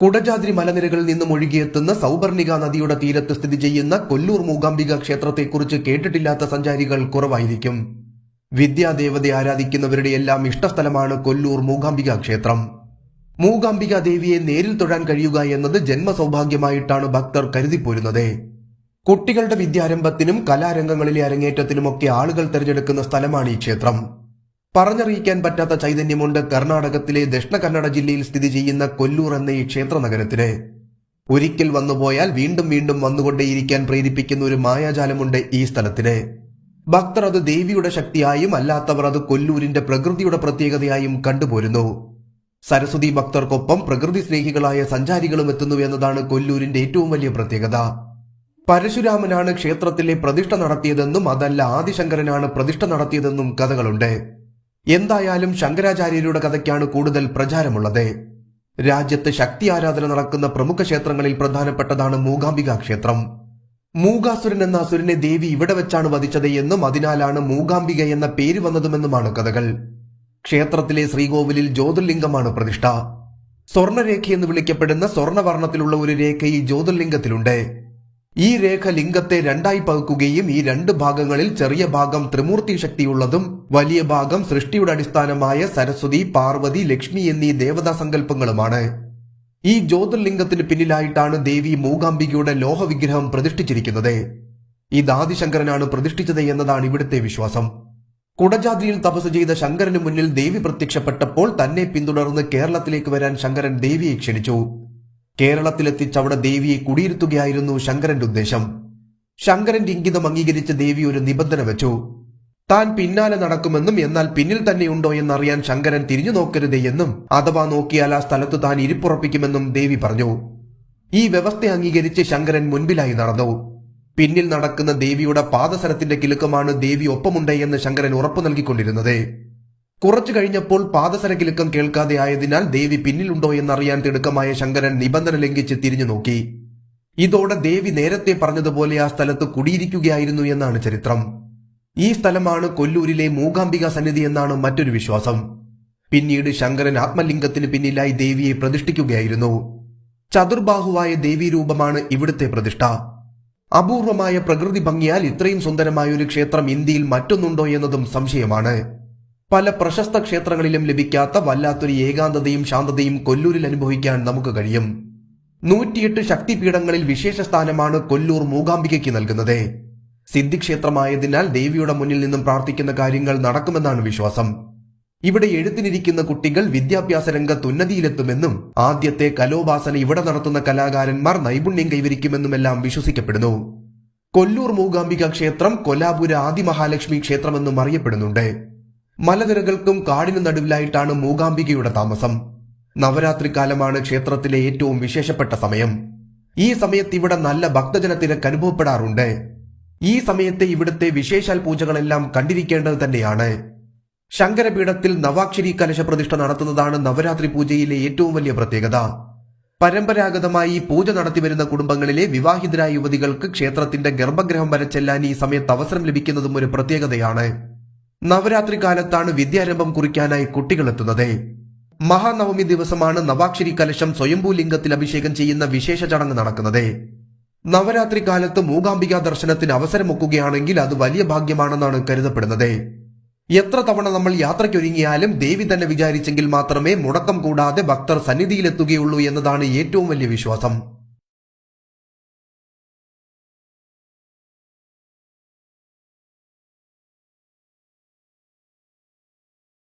കുടജാദ്രി മലനിരകളിൽ നിന്നും ഒഴുകിയെത്തുന്ന സൗപർണിക നദിയുടെ തീരത്ത് സ്ഥിതി ചെയ്യുന്ന കൊല്ലൂർ മൂകാംബിക ക്ഷേത്രത്തെക്കുറിച്ച് കേട്ടിട്ടില്ലാത്ത സഞ്ചാരികൾ കുറവായിരിക്കും. വിദ്യാദേവതയെ ആരാധിക്കുന്നവരുടെ എല്ലാം ഇഷ്ടസ്ഥലമാണ് കൊല്ലൂർ മൂകാംബിക ക്ഷേത്രം. മൂകാംബിക ദേവിയെ നേരിൽ തൊഴാൻ കഴിയുക എന്നത് ജന്മസൗഭാഗ്യമായിട്ടാണ് ഭക്തർ കരുതിപ്പോരുന്നത്. കുട്ടികളുടെ വിദ്യാരംഭത്തിനും കലാരംഗങ്ങളിലെ അരങ്ങേറ്റത്തിനുമൊക്കെ ആളുകൾ തിരഞ്ഞെടുക്കുന്ന സ്ഥലമാണ് ഈ ക്ഷേത്രം. പറഞ്ഞറിയിക്കാൻ പറ്റാത്ത ചൈതന്യമുണ്ട് കർണാടകത്തിലെ ദക്ഷിണ കന്നഡ ജില്ലയിൽ സ്ഥിതി ചെയ്യുന്ന കൊല്ലൂർ എന്ന ഈ ക്ഷേത്ര നഗരത്തിന്. ഒരിക്കൽ വന്നുപോയാൽ വീണ്ടും വീണ്ടും വന്നുകൊണ്ടേയിരിക്കാൻ പ്രേരിപ്പിക്കുന്ന ഒരു മായാജാലമുണ്ട് ഈ സ്ഥലത്തിന്. ഭക്തർ അത് ദേവിയുടെ ശക്തിയായും അല്ലാത്തവർ അത് കൊല്ലൂരിന്റെ പ്രകൃതിയുടെ പ്രത്യേകതയായും കണ്ടുപോരുന്നു. സരസ്വതി ഭക്തർക്കൊപ്പം പ്രകൃതി സ്നേഹികളായ സഞ്ചാരികളും എത്തുന്നു എന്നതാണ് കൊല്ലൂരിന്റെ ഏറ്റവും വലിയ പ്രത്യേകത. പരശുരാമനാണ് ക്ഷേത്രത്തിലെ പ്രതിഷ്ഠ നടത്തിയതെന്നും അതല്ല ആദിശങ്കരനാണ് പ്രതിഷ്ഠ നടത്തിയതെന്നും കഥകളുണ്ട്. എന്തായാലും ശങ്കരാചാര്യരുടെ കഥയ്ക്കാണ് കൂടുതൽ പ്രചാരമുള്ളത്. രാജ്യത്ത് ശക്തി ആരാധന നടക്കുന്ന പ്രമുഖ ക്ഷേത്രങ്ങളിൽ പ്രധാനപ്പെട്ടതാണ് മൂകാംബിക ക്ഷേത്രം. മൂകാസുരൻ എന്ന അസുരനെ ദേവി ഇവിടെ വെച്ചാണ് വധിച്ചത് എന്നും അതിനാലാണ് മൂകാംബിക എന്ന പേര് വന്നതുമെന്നുമാണ് കഥകൾ. ക്ഷേത്രത്തിലെ ശ്രീകോവിലിൽ ജ്യോതിർലിംഗമാണ് പ്രതിഷ്ഠ. സ്വർണരേഖയെന്ന് വിളിക്കപ്പെടുന്ന സ്വർണവർണത്തിലുള്ള ഒരു രേഖ ഈ ജ്യോതിർലിംഗത്തിലുണ്ട്. ഈ രേഖ ലിംഗത്തെ രണ്ടായി പകുക്കുകയും ഈ രണ്ട് ഭാഗങ്ങളിൽ ചെറിയ ഭാഗം ത്രിമൂർത്തി ശക്തിയുള്ളതും വലിയ ഭാഗം സൃഷ്ടിയുടെ അടിസ്ഥാനമായ സരസ്വതി പാർവതി ലക്ഷ്മി എന്നീ ദേവതാ സങ്കല്പങ്ങളുമാണ്. ഈ ജ്യോതിർലിംഗത്തിന് പിന്നിലായിട്ടാണ് ദേവി മൂകാംബികയുടെ ലോഹവിഗ്രഹം പ്രതിഷ്ഠിച്ചിരിക്കുന്നത്. ഇത് ആദിശങ്കരനാണ് പ്രതിഷ്ഠിച്ചത് എന്നതാണ് ഇവിടുത്തെ വിശ്വാസം. കുടജാദ്രിയിൽ തപസ് ചെയ്ത ശങ്കരന് മുന്നിൽ ദേവി പ്രത്യക്ഷപ്പെട്ടപ്പോൾ തന്നെ പിന്തുടർന്ന് കേരളത്തിലേക്ക് വരാൻ ശങ്കരൻ ദേവിയെ ക്ഷണിച്ചു. കേരളത്തിലെത്തിച്ച് അവിടെ ദേവിയെ കുടിയിരുത്തുകയായിരുന്നു ശങ്കരന്റെ ഉദ്ദേശം. ശങ്കരന്റെ ഇംഗിതം അംഗീകരിച്ച ദേവി ഒരു നിബന്ധന വെച്ചു. താൻ പിന്നാലെ നടക്കുമെന്നും എന്നാൽ പിന്നിൽ തന്നെയുണ്ടോ എന്നറിയാൻ ശങ്കരൻ തിരിഞ്ഞു നോക്കരുതേ എന്നും അഥവാ നോക്കിയാൽ ആ സ്ഥലത്ത് താൻ ഇരിപ്പുറപ്പിക്കുമെന്നും ദേവി പറഞ്ഞു. ഈ വ്യവസ്ഥ അംഗീകരിച്ച് ശങ്കരൻ മുൻപിലായി നടന്നു. പിന്നിൽ നടക്കുന്ന ദേവിയുടെ പാദസരത്തിന്റെ കിലുക്കമാണ് ദേവി ഒപ്പമുണ്ട് എന്ന് ശങ്കരൻ ഉറപ്പു നൽകിക്കൊണ്ടിരുന്നത്. കുറച്ചു കഴിഞ്ഞപ്പോൾ പാദസരക്കിലുക്കം കേൾക്കാതെ ആയതിനാൽ ദേവി പിന്നിലുണ്ടോ എന്നറിയാൻ തിടുക്കമായ ശങ്കരൻ നിബന്ധന ലംഘിച്ച് തിരിഞ്ഞു നോക്കി. ഇതോടെ ദേവി നേരത്തെ പറഞ്ഞതുപോലെ ആ സ്ഥലത്ത് കുടിയിരിക്കുകയായിരുന്നു എന്നാണ് ചരിത്രം. ഈ സ്ഥലമാണ് കൊല്ലൂരിലെ മൂകാംബിക സന്നിധി എന്നാണ് മറ്റൊരു വിശ്വാസം. പിന്നീട് ശങ്കരൻ ആത്മലിംഗത്തിന് പിന്നിലായി ദേവിയെ പ്രതിഷ്ഠിക്കുകയായിരുന്നു. ചതുർബാഹുവായ ദേവീരൂപമാണ് ഇവിടുത്തെ പ്രതിഷ്ഠ. അപൂർവമായ പ്രകൃതി ഭംഗിയാൽ ഇത്രയും സുന്ദരമായ ഒരു ക്ഷേത്രം ഇന്ത്യയിൽ മറ്റൊന്നുണ്ടോ എന്നതും സംശയമാണ്. പല പ്രശസ്ത ക്ഷേത്രങ്ങളിലും ലഭിക്കാത്ത വല്ലാത്തൊരു ഏകാന്തതയും ശാന്തതയും കൊല്ലൂരിൽ അനുഭവിക്കാൻ നമുക്ക് കഴിയും. നൂറ്റിയെട്ട് ശക്തിപീഠങ്ങളിൽ വിശേഷ സ്ഥാനമാണ് കൊല്ലൂർ മൂകാംബികയ്ക്ക് നൽകുന്നത്. സിദ്ധിക്ഷേത്രമായതിനാൽ ദേവിയുടെ മുന്നിൽ നിന്നും പ്രാർത്ഥിക്കുന്ന കാര്യങ്ങൾ നടക്കുമെന്നാണ് വിശ്വാസം. ഇവിടെ എഴുത്തിനിരിക്കുന്ന കുട്ടികൾ വിദ്യാഭ്യാസ രംഗത്ത് ഉന്നതിയിലെത്തുമെന്നും ആദ്യത്തെ കലോപാസന ഇവിടെ നടത്തുന്ന കലാകാരന്മാർ നൈപുണ്യം കൈവരിക്കുമെന്നുമെല്ലാം വിശ്വസിക്കപ്പെടുന്നു. കൊല്ലൂർ മൂകാംബിക ക്ഷേത്രം കൊലാപുര ആദിമഹാലക്ഷ്മി ക്ഷേത്രമെന്നും അറിയപ്പെടുന്നുണ്ട്. മലനിരകൾക്കും കാടിനു നടുവിലായിട്ടാണ് മൂകാംബികയുടെ താമസം. നവരാത്രി കാലമാണ് ക്ഷേത്രത്തിലെ ഏറ്റവും വിശേഷപ്പെട്ട സമയം. ഈ സമയത്ത് ഇവിടെ നല്ല ഭക്തജന തിരക്ക് അനുഭവപ്പെടാറുണ്ട്. ഈ സമയത്തെ ഇവിടുത്തെ വിശേഷാൽ പൂജകളെല്ലാം കണ്ടിരിക്കേണ്ടത് തന്നെയാണ്. ശങ്കരപീഠത്തിൽ നവാക്ഷരി കലശ പ്രതിഷ്ഠ നടത്തുന്നതാണ് നവരാത്രി പൂജയിലെ ഏറ്റവും വലിയ പ്രത്യേകത. പരമ്പരാഗതമായി പൂജ നടത്തിവരുന്ന കുടുംബങ്ങളിലെ വിവാഹിതരായ യുവതികൾക്ക് ക്ഷേത്രത്തിന്റെ ഗർഭഗ്രഹം വരെ ചെല്ലാൻ ഈ സമയത്ത് അവസരം ലഭിക്കുന്നതും ഒരു പ്രത്യേകതയാണ്. നവരാത്രി കാലത്താണ് വിദ്യാരംഭം കുറിക്കാനായി കുട്ടികളെത്തുന്നത് മഹാനവമി ദിവസമാണ് നവാക്ഷരി കലശം സ്വയംഭൂ ലിംഗത്തിൽ അഭിഷേകം ചെയ്യുന്ന വിശേഷ ചടങ്ങ് നടക്കുന്നത്. നവരാത്രി കാലത്ത് മൂകാംബിക ദർശനത്തിന് അവസരമൊക്കുകയാണെങ്കിൽ അത് വലിയ ഭാഗ്യമാണെന്നാണ് കരുതപ്പെടുന്നത്. എത്ര തവണ നമ്മൾ യാത്രയ്ക്കൊരുങ്ങിയാലും ദേവി തന്നെ വിചാരിച്ചെങ്കിൽ മാത്രമേ മുടക്കം കൂടാതെ ഭക്തർ സന്നിധിയിലെത്തുകയുള്ളൂ എന്നതാണ് ഏറ്റവും വലിയ വിശ്വാസം.